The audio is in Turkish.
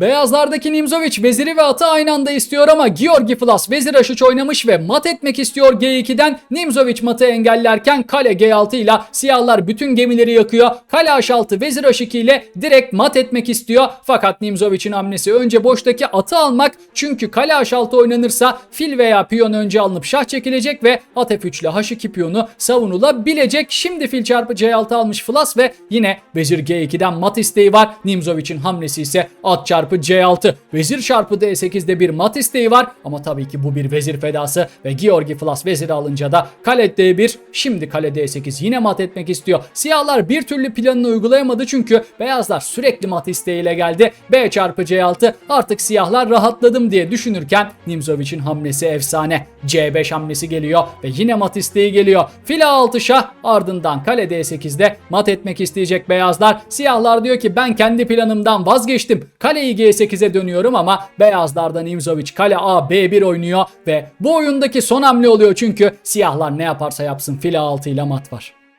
Beyazlardaki Nimzovic veziri ve atı aynı anda istiyor ama Georgi Flas vezir H3 oynamış ve mat etmek istiyor G2'den. Nimzovic matı engellerken kale G6 ile siyahlar bütün gemileri yakıyor. Kale H6 vezir H2 ile direkt mat etmek istiyor. Fakat Nimzovic'in hamlesi önce boştaki atı almak. Çünkü kale H6 oynanırsa fil veya piyon önce alınıp şah çekilecek ve at F3 ile H2 piyonu savunulabilecek. Şimdi fil çarpı C6 almış Flas ve yine vezir G2'den mat isteği var. Nimzovic'in hamlesi ise at çarpı C6. Vezir çarpı D8'de bir mat isteği var ama tabii ki bu bir vezir fedası ve Georgi Flas veziri alınca da kale D1 şimdi kale D8 yine mat etmek istiyor. Siyahlar bir türlü planını uygulayamadı çünkü beyazlar sürekli mat isteğiyle geldi. B çarpı C6 artık siyahlar rahatladım diye düşünürken Nimzovic'in hamlesi efsane. C5 hamlesi geliyor ve yine mat isteği geliyor. Fil A6 şah ardından kale D8'de mat etmek isteyecek beyazlar. Siyahlar diyor ki ben kendi planımdan vazgeçtim. Kaleyi G8'e dönüyorum ama beyazlardan Nimzovic kale A B1 oynuyor ve bu oyundaki son hamle oluyor çünkü siyahlar ne yaparsa yapsın fil A6 ile mat var.